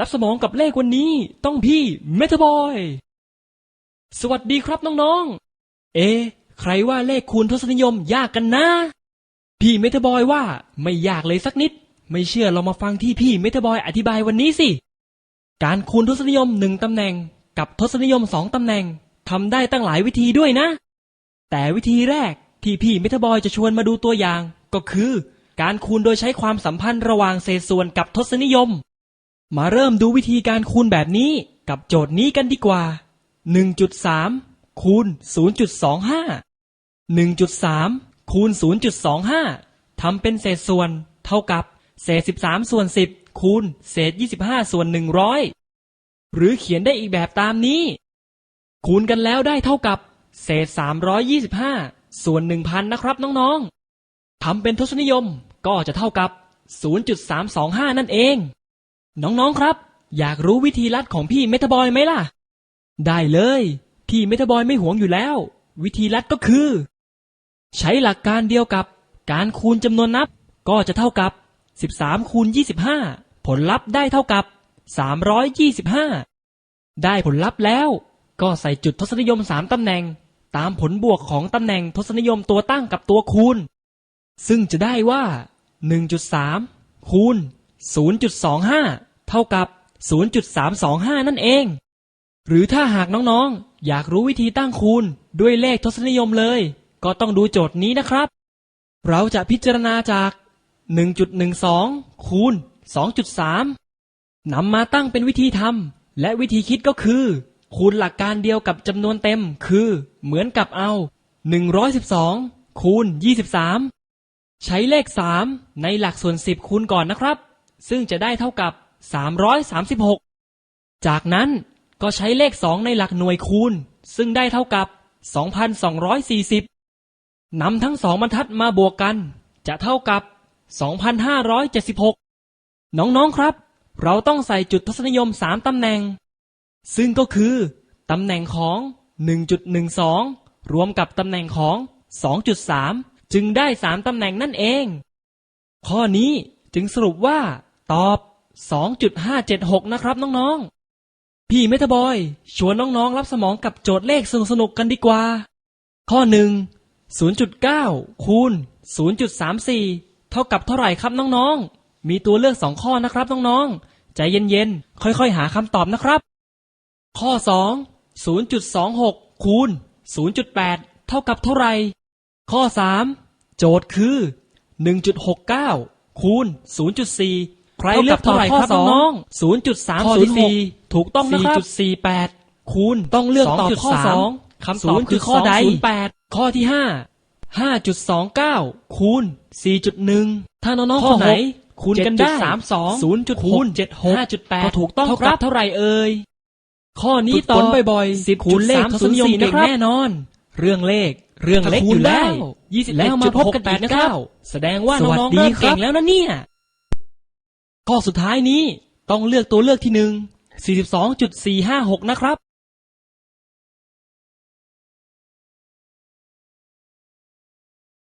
รับสมองกับเลขวันนี้ต้องพี่เมทบอย สวัสดีครับน้องๆ เอะใครว่าเลขคูณทศนิยมยากกันนะ พี่เมทบอยว่าไม่ยากเลยสักนิด ไม่เชื่อเรามาฟังที่พี่เมทบอยอธิบายวันนี้สิ การคูณทศนิยมหนึ่งตำแหน่ง กับทศนิยมสองตำแหน่งทำได้ตั้งหลายวิธีด้วยนะ แต่วิธีแรกที่พี่เมทบอยจะชวนมาดูตัวอย่าง ก็คือ การคูณโดยใช้ความสัมพันธ์ระหว่างเศษส่วนกับทศนิยม มาเริ่มดูวิธีการคูณแบบนี้กับโจทย์นี้กันดีกว่า 1.3 คูณ 0.25 1.3 คูณ 0.25 ทำเป็นเศษส่วนเท่ากับ เศษ 13 ส่วน 10 คูณ เศษ 25 ส่วน 100 หรือเขียนได้อีกแบบตามนี้ คูณกันแล้วได้เท่ากับ เศษ 325 ส่วน 1,000 นะครับน้องๆทำเป็นทศนิยมก็จะเท่ากับ 0.325 นั่นเอง น้องๆครับ อยากรู้วิธีลัดของพี่เมทบอยไหมล่ะ ได้เลย พี่เมทบอยไม่หวงอยู่แล้ว วิธีลัดก็คือ ใช้หลักการเดียวกับการคูณจำนวนนับก็จะเท่ากับ 13คูณ25 ผลลัพธ์ได้เท่ากับ 325 ได้ผลลัพธ์แล้ว ก็ใส่จุดทศนิยม 3ตำแหน่ง ตามผลบวกของตำแหน่งทศนิยมตัวตั้งกับตัวคูณ ซึ่งจะได้ว่า 1.3 คูณ 0.25 เท่ากับ 0.325 นั่นเอง หรือถ้าหากน้องๆ อยากรู้วิธีตั้งคูณด้วยเลขทศนิยมเลย ก็ต้องดูโจทย์นี้นะครับ เราจะพิจารณาจาก 1.12 คูณ 2.3 นำมาตั้งเป็นวิธีทำและวิธีคิดก็คือ คูณหลักการเดียวกับจำนวนเต็มคือ เหมือนกับเอา 112 คูณ 23 ใช้เลข 3 ในหลักส่วน 10 คูณก่อนนะครับ ซึ่งจะได้เท่ากับ 336 จากนั้นก็ใช้เลข 2 ในหลักหน่วยคูณ ซึ่งได้เท่ากับ 2,240นำทั้งสองบรรทัดมาบวกกัน จะเท่ากับ 2,576 น้องๆครับ เราต้องใส่จุดทศนิยม 3 ตำแหน่ง ซึ่งก็คือ ตำแหน่งของ 1.12 รวมกับตำแหน่งของ 2.3 จึงได้ 3 ตำแหน่งนั่นเอง ข้อนี้จึงสรุปว่า ตอบ 2.576 นะครับน้องๆ พี่เมทบอย ชวนน้องๆ รับสมองกับโจทย์เลขสนุกๆกันดีกว่า ข้อ 1 0.9 คูณ 0.34 เท่ากับเท่าไหร่ครับน้องๆ มีตัวเลือกสองข้อนะครับน้องๆ ใจเย็นๆ ค่อยๆ หาคำตอบนะครับ ข้อ 2 0.26 คูณ 0.8 เท่ากับเท่าไหร่ ข้อ 3 โจทย์คือ 1.69 คูณ 0.4 รเลือกเท่าไหร่ครับน้องๆ0.304ถูกต้องนะครับ4.48คูณต้องเลือกตอบข้อ2คำตอบคือข้อใดข้อที่5 5.29คูณ4.1ถ้าน้องๆคนไหนคูณกันได้0.6คูณ5.8ก็ถูกต้องครับเท่าไหร่เอ่ยข้อนี้ตอบบ่อยๆ10คูณเลขทศนิยมเก่งแน่นอน เรื่องเลขเรื่องเล็กอยู่แล้วแล้วมาพบกันอีกนะครับ แสดงว่าน้องๆเริ่มเก่งแล้วนะเนี่ย ข้อสุดท้ายนี้ต้องเลือกตัวเลือกที่หนึ่ง42.456 นะครับ